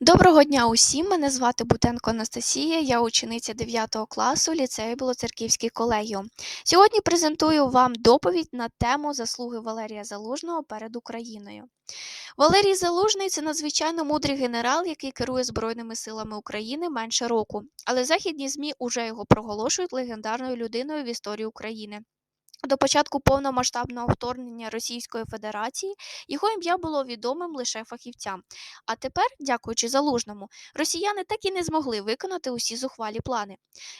Доброго дня усім! Мене звати Бутенко Анастасія, я учениця 9 класу ліцею Білоцерківський колегіум. Сьогодні презентую вам доповідь на тему заслуги Валерія Залужного перед Україною. Валерій Залужний це надзвичайно мудрий генерал, який керує Збройними силами України менше року, але західні ЗМІ уже його проголошують легендарною людиною в історії України. До початку повномасштабного вторгнення Російської Федерації його ім'я було відомим лише фахівцям. А тепер, дякуючи залужному, росіяни так і не змогли виконати усі зухвалі плани.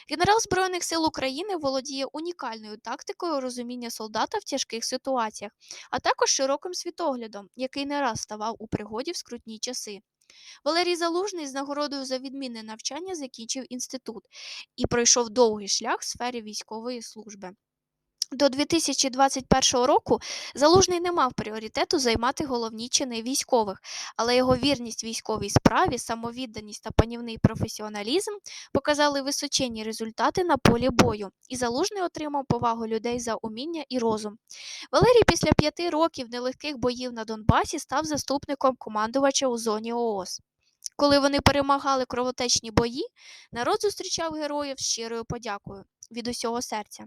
Генерал Збройних сил України володіє унікальною тактикою розуміння солдата в тяжких ситуаціях, а також широким світоглядом, який не раз ставав у пригоді в скрутні часи. Валерій Залужний з нагородою за відмінне навчання закінчив інститут і пройшов довгий шлях в сфері військової служби. До 2021 року Залужний не мав пріоритету займати головні чини військових, але його вірність військовій справі, самовідданість та панівний професіоналізм показали височенні результати на полі бою, і Залужний отримав повагу людей за уміння і розум. Валерій після п'яти років нелегких боїв на Донбасі став заступником командувача у зоні ООС. Коли вони перемагали кровотечні бої, народ зустрічав героїв з щирою подякою від усього серця.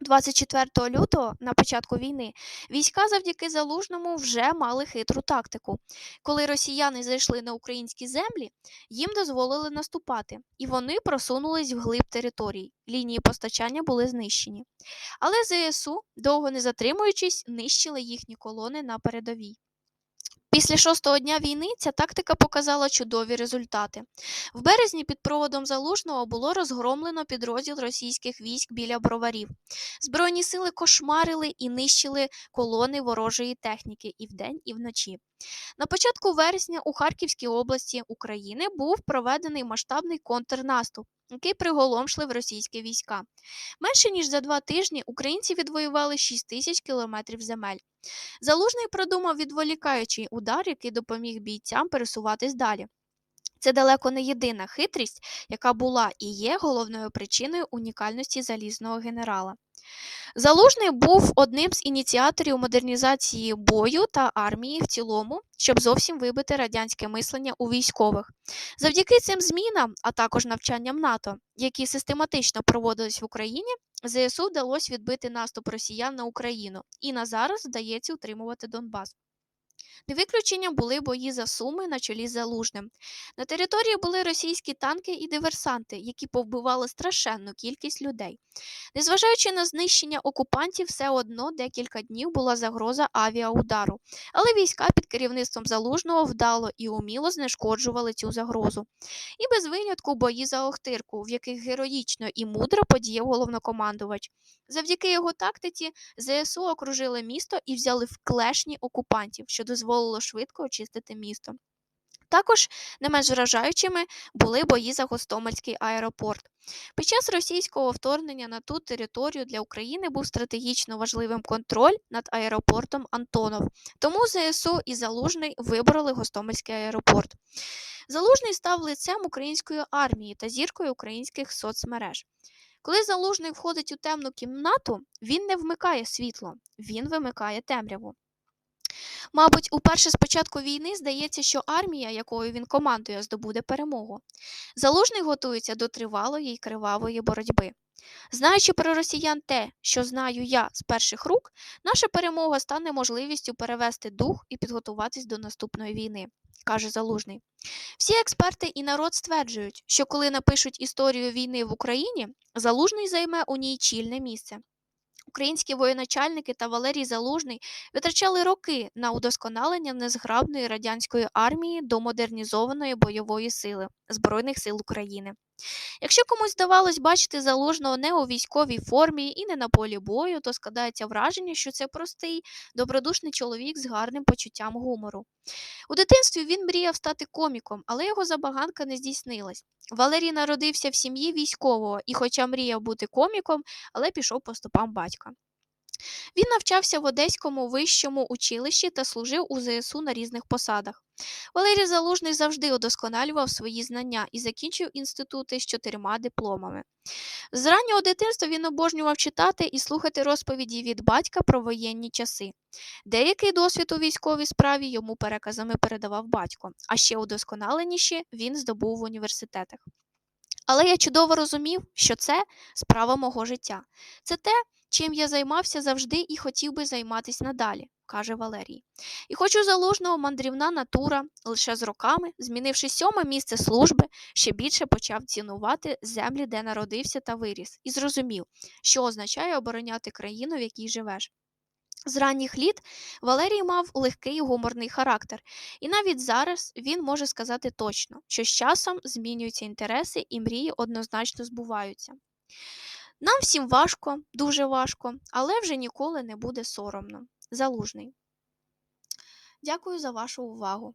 24 лютого, на початку війни, війська завдяки залужному вже мали хитру тактику. Коли росіяни зайшли на українські землі, їм дозволили наступати, і вони просунулись вглиб територій. Лінії постачання були знищені. Але ЗСУ, довго не затримуючись, нищили їхні колони на передовій. Після шостого дня війни ця тактика показала чудові результати. В березні під проводом Залужного було розгромлено підрозділ російських військ біля броварів. Збройні сили кошмарили і нищили колони ворожої техніки і вдень, і вночі. На початку вересня у Харківській області України був проведений масштабний контрнаступ, який приголомшлив російські війська. Менше ніж за два тижні українці відвоювали 6 тисяч кілометрів земель. Залужний продумав відволікаючий удар, який допоміг бійцям пересуватись далі. Це далеко не єдина хитрість, яка була і є головною причиною унікальності залізного генерала. Залужний був одним з ініціаторів модернізації бою та армії в цілому, щоб зовсім вибити радянське мислення у військових. Завдяки цим змінам, а також навчанням НАТО, які систематично проводились в Україні, ЗСУ вдалося відбити наступ росіян на Україну і на зараз вдається утримувати Донбас. Не виключенням були бої за Суми на чолі з Залужним. На території були російські танки і диверсанти, які повбивали страшенну кількість людей. Незважаючи на знищення окупантів, все одно декілька днів була загроза авіаудару, але війська під керівництвом Залужного вдало і уміло знешкоджували цю загрозу. І без винятку бої за Охтирку, в яких героїчно і мудро подіяв головнокомандувач. Завдяки його тактиці ЗСУ окружили місто і взяли в клешні окупантів, що дозволило швидко очистити місто. Також не менш вражаючими були бої за Гостомельський аеропорт. Під час російського вторгнення на ту територію для України був стратегічно важливим контроль над аеропортом Антонов. Тому ЗСУ і Залужний вибороли Гостомельський аеропорт. Залужний став лицем української армії та зіркою українських соцмереж. Коли залужний входить у темну кімнату, він не вмикає світло, він вимикає темряву. Мабуть, уперше з початку війни здається, що армія, якою він командує, здобуде перемогу. Залужний готується до тривалої й кривавої боротьби. Знаючи про росіян те, що знаю я з перших рук, наша перемога стане можливістю перевести дух і підготуватись до наступної війни, каже Залужний. Всі експерти і народ стверджують, що коли напишуть історію війни в Україні, Залужний займе у ній чільне місце. Українські воєначальники та Валерій Залужний витрачали роки на удосконалення незграбної радянської армії до модернізованої бойової сили Збройних сил України. Якщо комусь здавалось бачити залужного не у військовій формі і не на полі бою, то складається враження, що це простий, добродушний чоловік з гарним почуттям гумору. У дитинстві він мріяв стати коміком, але його забаганка не здійснилась. Валерій народився в сім'ї військового і, хоча мріяв бути коміком, але пішов по стопам батька. Він навчався в Одеському вищому училищі та служив у ЗСУ на різних посадах. Валерій Залужний завжди удосконалював свої знання і закінчив інститути з чотирма дипломами. З раннього дитинства він обожнював читати і слухати розповіді від батька про воєнні часи. Деякий досвід у військовій справі йому переказами передавав батько, а ще удосконаленіші він здобув в університетах. Але я чудово розумів, що це справа мого життя. Це те, чим я займався завжди і хотів би займатися надалі, каже Валерій. І хоч у залужного мандрівна натура лише з роками, змінивши сьоме місце служби, ще більше почав цінувати землі, де народився та виріс, і зрозумів, що означає обороняти країну, в якій живеш. З ранніх літ Валерій мав легкий гуморний характер, і навіть зараз він може сказати точно, що з часом змінюються інтереси і мрії однозначно збуваються. Нам всім важко, дуже важко, але вже ніколи не буде соромно. Залужний. Дякую за вашу увагу.